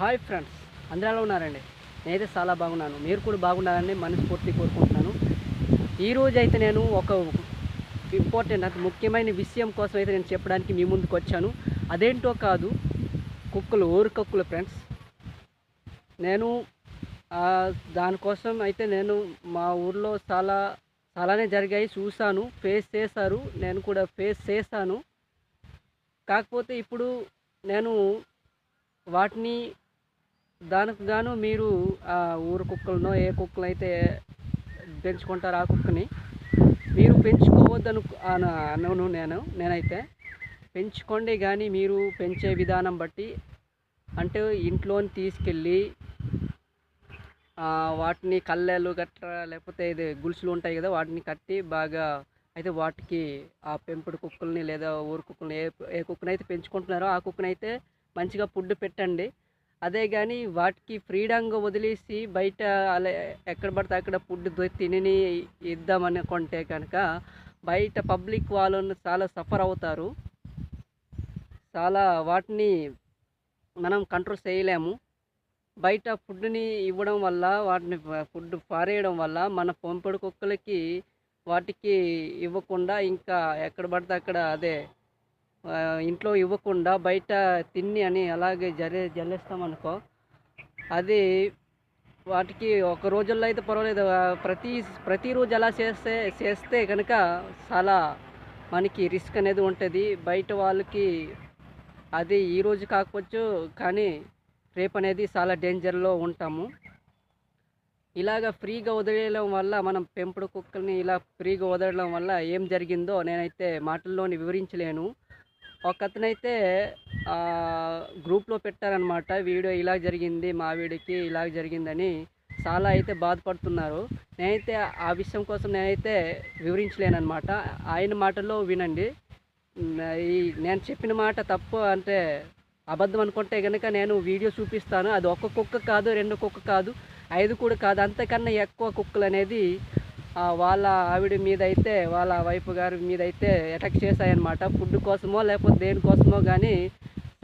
Hi friends అందరూ ఎలా ఉన్నారండి? నేనైతే చాలా బాగున్నాను. మీరు కూడా బాగుండాలని మనస్ఫూర్తి కోరుకుంటున్నాను. ఈరోజు అయితే నేను ఒక ఇంపార్టెంట్ అంటే ముఖ్యమైన విషయం కోసం అయితే నేను చెప్పడానికి మీ ముందుకు వచ్చాను. అదేంటో కాదు కుక్కలు ఓరు కుక్కలు ఫ్రెండ్స్. నేను దానికోసం అయితే నేను మా ఊర్లో చాలా చాలానే జరిగాయి. చూశాను ఫేస్ చేశారు. నేను కూడా ఫేస్ చేశాను. కాకపోతే ఇప్పుడు నేను వాటిని దానికి గాను మీరు ఆ ఊరు కుక్కలనో ఏ కుక్కలు అయితే పెంచుకుంటారో ఆ కుక్కని మీరు పెంచుకోవద్దను అనను నేను నేనైతే పెంచుకోండి కానీ మీరు పెంచే విధానం బట్టి అంటే ఇంట్లోని తీసుకెళ్ళి వాటిని కళ్ళెలు గట్రా లేకపోతే ఇది గులుసులు ఉంటాయి కదా వాటిని కట్టి బాగా అయితే వాటికి ఆ పెంపుడు కుక్కల్ని లేదా ఊరు కుక్కల్ని ఏ ఏ కుక్కనైతే పెంచుకుంటున్నారో ఆ కుక్కనైతే మంచిగా ఫుడ్ పెట్టండి. అదే కానీ వాటికి ఫ్రీడంగా వదిలేసి బయట అలా ఎక్కడ పడితే అక్కడ ఫుడ్ తిని ఇద్దామనుకుంటే కనుక బయట పబ్లిక్ వాళ్ళు చాలా సఫర్ అవుతారు. చాలా వాటిని మనం కంట్రోల్ చేయలేము. బయట ఫుడ్ని ఇవ్వడం వల్ల వాటిని ఫుడ్ పారేయడం వల్ల మన పెంపుడు కుక్కలకి వాటికి ఇవ్వకుండా ఇంకా ఎక్కడ పడితే అక్కడ అదే ఇంట్లో ఇవ్వకుండా బయట తిని అని అలాగే జరే జల్లేస్తామనుకో అది వాటికి ఒక రోజుల్లో అయితే పర్వాలేదు. ప్రతి ప్రతిరోజు అలా చేస్తే చేస్తే కనుక చాలా మనకి రిస్క్ అనేది ఉంటుంది. బయట వాళ్ళకి అది ఈ రోజు కాకపోవచ్చు కానీ రేపు అనేది చాలా డేంజర్లో ఉంటాము. ఇలాగ ఫ్రీగా వదిలేయడం వల్ల మనం పెంపుడు కుక్కల్ని ఇలా ఫ్రీగా వదలడం వల్ల ఏం జరిగిందో నేనైతే మాటల్లోని వివరించలేను. ఒక అతనైతే గ్రూప్లో పెట్టారనమాట వీడియో ఇలా జరిగింది మా వీడికి ఇలా జరిగిందని. చాలా అయితే బాధపడుతున్నారు. నేనైతే ఆ విషయం కోసం నేనైతే వివరించలేనమాట ఆయన మాటల్లో వినండి. ఈ నేను చెప్పిన మాట తప్పు అంటే అబద్ధం అనుకుంటే కనుక నేను వీడియో చూపిస్తాను. అది ఒక్క కుక్క కాదు రెండు కుక్క కాదు ఐదు కూడా కాదు. అంతకన్నా ఎక్కువ కుక్కలు అనేది వాళ్ళ ఆవిడ మీద అయితే వాళ్ళ వైఫ్ గారి మీద అయితే అటాక్ చేశాయన్నమాట. ఫుడ్ కోసమో లేకపోతే దేనికోసమో కానీ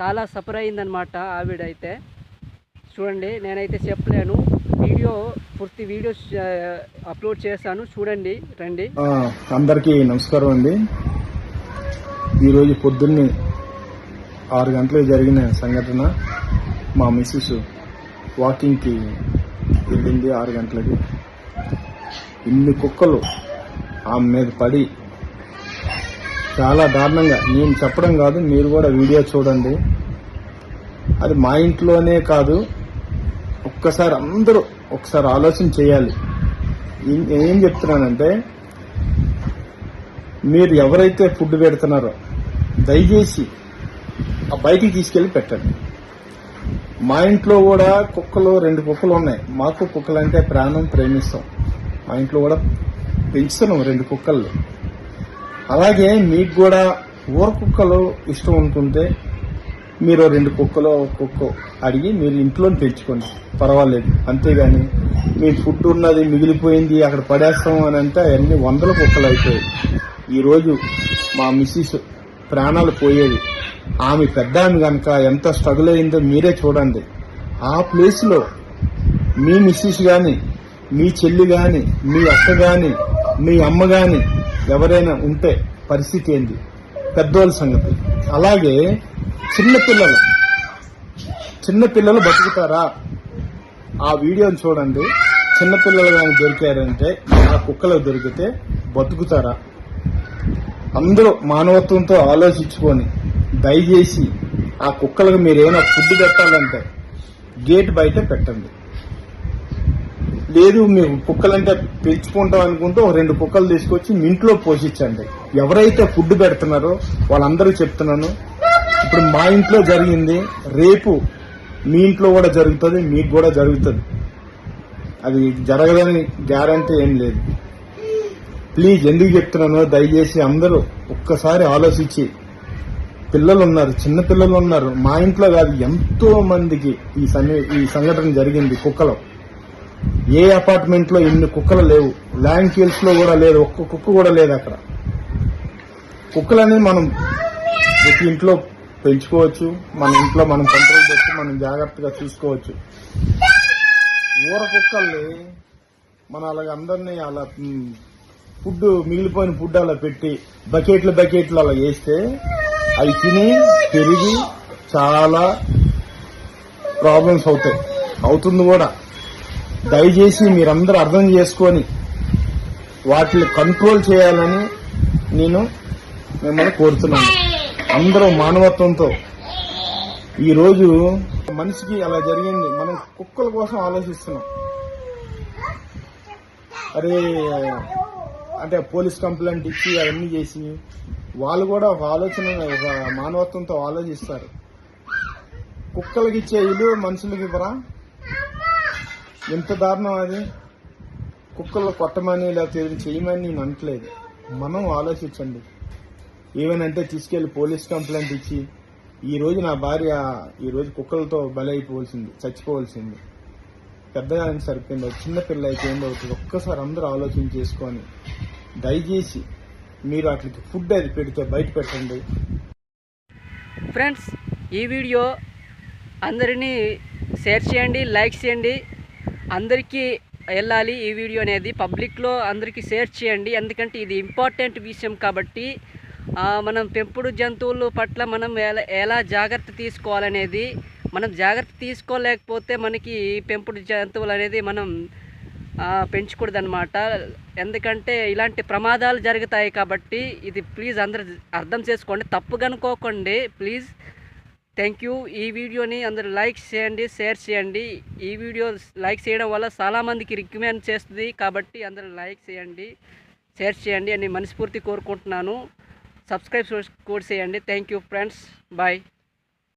చాలా సఫర్ అయిందనమాట ఆవిడ అయితే చూడండి నేనైతే చెప్పలేను. వీడియో పూర్తి వీడియో అప్లోడ్ చేశాను. చూడండి రండి. అందరికీ నమస్కారం అండి. ఈరోజు పొద్దున్నే ఆరు గంటలకు జరిగిన సంఘటన. మా మిస్సెస్ వాకింగ్కి వెళ్ళింది ఆరు గంటలకి. ఇన్ని కుక్కలు ఆమె మీద పడి చాలా దారుణంగా. నేను చెప్పడం కాదు మీరు కూడా వీడియో చూడండి. అది మా ఇంట్లోనే కాదు ఒక్కసారి అందరూ ఒకసారి ఆలోచన చేయాలి. ఏం- చెప్తున్నానంటే మీరు ఎవరైతే ఫుడ్ పెడుతున్నారో దయచేసి ఆ బయటికి తీసుకెళ్ళి పెట్టండి. మా ఇంట్లో కూడా కుక్కలు రెండు కుక్కలు ఉన్నాయి. మాకు కుక్కలంటే ప్రాణం ప్రేమిస్తాం. మా ఇంట్లో కూడా పెంచుతున్నాం రెండు కుక్కలు. అలాగే మీకు కూడా ఊర కుక్కలు ఇష్టం అనుకుంటే మీరు రెండు కుక్కలో కుక్క అడిగి మీరు ఇంట్లో పెంచుకోండి. పర్వాలేదు. అంతేగాని మీ ఫుడ్ ఉన్నది మిగిలిపోయింది అక్కడ పడేస్తాం అని అంటే అవన్నీ వందల కుక్కలు అయిపోయాయి. ఈరోజు మా మిస్సెస్ ప్రాణాలు పోయేది ఆమె పెద్ద ఆమె కనుక ఎంత స్ట్రగుల్ అయిందో మీరే చూడండి. ఆ ప్లేస్లో మీ మిస్సెస్ కానీ మీ చెల్లి గాని మీ అక్క గాని మీ అమ్మ గాని ఎవరైనా ఉంటే పరిస్థితి ఏంది? పెద్దోళ్ళ సంగతి. అలాగే చిన్నపిల్లలు చిన్నపిల్లలు బతుకుతారా? ఆ వీడియోని చూడండి. చిన్నపిల్లలు కానీ దొరికారంటే ఆ కుక్కలు దొరికితే బతుకుతారా? అందరూ మానవత్వంతో ఆలోచించుకొని దయచేసి ఆ కుక్కలకు మీరు ఏమైనా ఫుడ్ పెట్టాలంటే గేట్ బయట పెట్టండి. లేదు మేము కుక్కలంటే పెంచుకుంటాం అనుకుంటే ఒక రెండు కుక్కలు తీసుకొచ్చి మీ ఇంట్లో పోషించండి. ఎవరైతే ఫుడ్ పెడుతున్నారో వాళ్ళందరూ చెప్తున్నాను. ఇప్పుడు మా ఇంట్లో జరిగింది రేపు మీ ఇంట్లో కూడా జరుగుతుంది మీకు కూడా జరుగుతుంది. అది జరగదని గ్యారంటీ ఏం లేదు. ప్లీజ్ ఎందుకు చెప్తున్నానో దయచేసి అందరూ ఒక్కసారి ఆలోచించి. పిల్లలు ఉన్నారు చిన్న పిల్లలు ఉన్నారు మా ఇంట్లో కాదు ఎంతో మందికి ఈ సన్ని ఈ సంఘటన జరిగింది కుక్కలు. ఏ అపార్ట్మెంట్లో ఎన్ని కుక్కలు లేవు? ల్యాండ్ కీల్స్లో కూడా లేదు. ఒక్క కుక్క కూడా లేదు అక్కడ. కుక్కలనేది మనం ప్రతి ఇంట్లో పెంచుకోవచ్చు. మన ఇంట్లో మనం కంట్రోల్ పెట్టి మనం జాగ్రత్తగా చూసుకోవచ్చు. ఊర కుక్కల్ని మనం అలాగ అందరినీ అలా ఫుడ్ మిగిలిపోయిన ఫుడ్ అలా పెట్టి బకెట్లు బకెట్లు అలా వేస్తే అవి తిని పెరిగి చాలా ప్రాబ్లమ్స్ అవుతాయి. అవుతుంది కూడా. దయచేసి మీరందరూ అర్థం చేసుకొని వాటిని కంట్రోల్ చేయాలని నేను మిమ్మల్ని కోరుతున్నాను. అందరూ మానవత్వంతో. ఈరోజు మనిషికి అలా జరిగింది. మనం కుక్కల కోసం ఆలోచిస్తున్నాం. అరే అంటే పోలీస్ కంప్లైంట్ ఇచ్చి అవన్నీ చేసి వాళ్ళు కూడా ఒక ఆలోచన ఒక మానవత్వంతో ఆలోచిస్తారు. కుక్కలకి ఇచ్చే ఇల్లు మనుషులకి ఇవ్వరా? ఎంత దారుణం అది? కుక్కలు కొట్టమని లేకపోతే ఏదైనా చేయమని నేను అనట్లేదు. మనం ఆలోచించండి. ఏమనంటే తీసుకెళ్ళి పోలీస్ కంప్లైంట్ ఇచ్చి ఈ రోజు నా భార్య ఈ రోజు కుక్కలతో బలైపోవాల్సింది చచ్చిపోవాల్సింది. పెద్దగా ఆయన సరిపోయింది? అది చిన్న పిల్ల అయితే ఏందో అవుతుంది ఒక్కసారి అందరూ ఆలోచన చేసుకొని దయచేసి మీరు అట్లకి ఫుడ్ అది పెడితే బయట పెట్టండి. ఫ్రెండ్స్ ఈ వీడియో అందరినీ షేర్ చేయండి లైక్ చేయండి. అందరికీ వెళ్ళాలి ఈ వీడియో అనేది. పబ్లిక్లో అందరికీ షేర్ చేయండి. ఎందుకంటే ఇది ఇంపార్టెంట్ విషయం కాబట్టి మనం పెంపుడు జంతువుల పట్ల మనం ఎలా ఎలా జాగ్రత్త తీసుకోవాలనేది మనం జాగ్రత్త తీసుకోలేకపోతే మనకి పెంపుడు జంతువులు అనేది మనం పెంచకూడదు అనమాట ఎందుకంటే ఇలాంటి ప్రమాదాలు జరుగుతాయి కాబట్టి ఇది ప్లీజ్ అందరు అర్థం చేసుకోండి. తప్పు కనుకోకండి ప్లీజ్ థ్యాంక్ యూ. ఈ వీడియోని అందరు లైక్ చేయండి షేర్ చేయండి. ఈ వీడియో లైక్ చేయడం వల్ల చాలామందికి రికమెండ్ చేస్తుంది కాబట్టి అందరూ లైక్ చేయండి షేర్ చేయండి అని మనస్ఫూర్తి కోరుకుంటున్నాను. సబ్స్క్రైబ్ కూడా చేయండి. Thank you friends. బాయ్.